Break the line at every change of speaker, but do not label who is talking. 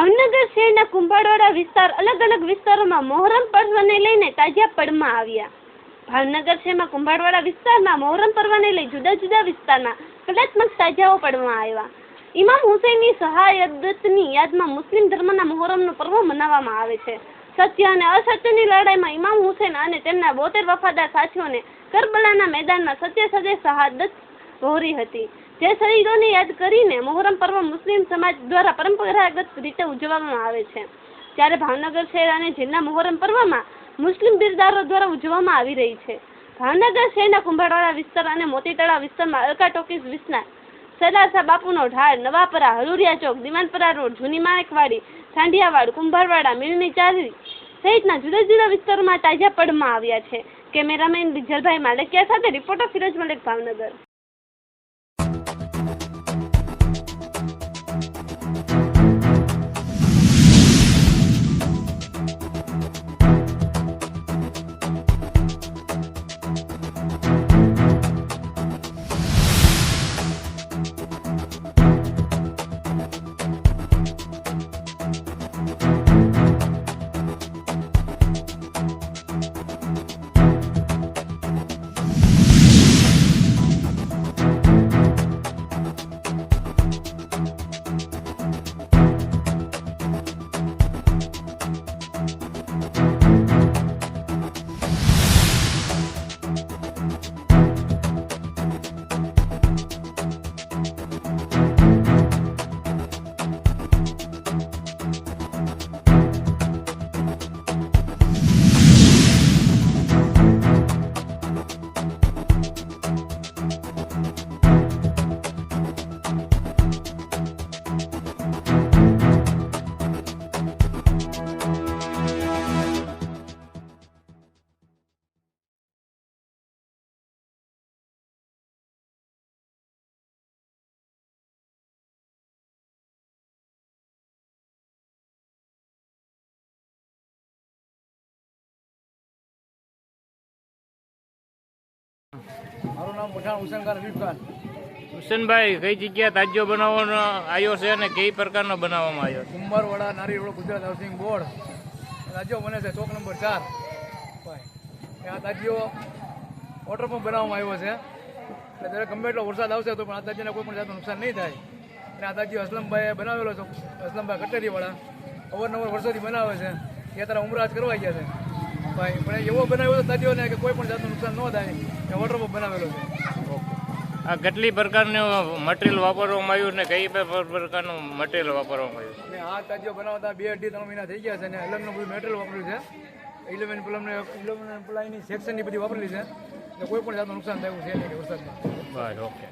ભાવનગર શહેરના કુંભારવાડા વિસ્તાર અલગ અલગ વિસ્તારોમાં મોહરમ પર્વને લઈને તાજા પડમાં આવ્યા. ભાવનગર શહેરમાં કુંભારવાડા વિસ્તારમાં મોહરમ પર્વને લઈ જુદા જુદા વિસ્તારના કલાત્મક તાજાઓ પડમાં આવ્યા. ઇમામ હુસૈનની સહાયદતની યાદમાં મુસ્લિમ ધર્મના મોહરમનો પર્વ મનાવવામાં આવે છે. સત્ય અને અસત્યની લડાઈમાં ઇમામ હુસૈન અને તેમના બોતેર વફાદાર સાથીઓને કરબલાના મેદાનમાં સત્ય સાથે શહાદત વહોરી હતી. જે શહીદોને યાદ કરીને મોહરમ પર્વ મુસ્લિમ સમાજ દ્વારા પરંપરાગત રીતે ઉજવવામાં આવે છે. ત્યારે ભાવનગર શહેર અને જિલ્લા મોહરમ પર્વમાં મુસ્લિમ બિરદારો દ્વારા ઉજવવામાં આવી રહી છે. ભાવનગર શહેરના કુંભારવાડા વિસ્તાર અને મોતી તળાવ વિસ્તારમાં અલકા ટોકીઝ વિસ્તાર, સરદારસા બાપુનો ઢાળ, નવાપરા, હલુરિયા ચોક, દિવાનપરા રોડ, જૂની માણેકવાડી સાંઢિયાવાડ કુંભારવાડા, મિલની ચારી સહિતના જુદા જુદા વિસ્તારોમાં તાજા પડમાં આવ્યા છે. કેમેરામેન વિજલભાઈ માલકિયા સાથે રિપોર્ટર ફિરોજ મલિક, ભાવનગર.
મારું નામ પઠાણ હુસેન ખાન હબીબ ખાન.
હુસેનભાઈ કઈ જગ્યા તાજો બનાવવાનો આવ્યો છે અને કઈ પ્રકારનો બનાવવામાં આવ્યો છે?
Kumbharwada road Gujarat housing board. તાજો બને છે ચોક નંબર ચાર. ભાઈ આ તાજીઓ વોટર પંપ બનાવવામાં આવ્યો છે. એટલે દરેક ગમે એટલો વરસાદ આવશે તો પણ આ તાજીને કોઈ પણ જાતનું નુકસાન નહીં થાય. અને આ તાજીઓ અસલમભાઈએ બનાવેલો છે અસલમભાઈ કટેરીવાળા અવારનવાર વર્ષોથી બનાવે છે. એ અત્યારે ઉમરાજ કરવા ગયા છે. ભાઈ પણ એવો બનાવ્યો છે ને કે કોઈ પણ જાતનું નુકસાન ન થાય એ વોટર પંપ બનાવેલો છે.
આ કેટલી પ્રકારનું મટીરિયલ વાપરવામાં આવ્યું ને કઈ પ્ર- પ્રકારનું મટીરિયલ વાપરવામાં આવ્યું?
અને આ તાજો બનાવતા બે અઢી ત્રણ મહિના થઈ ગયા છે અને અલગનું બધું મેટેરિયલ વાપર્યું છે. ઇલેવન પ્લમને ઇલેવન પ્લાયની સેક્શનની બધી વાપરેલી છે. કોઈ પણ જાતનું નુકસાન થયું છે વરસાદમાં.
બસ ઓકે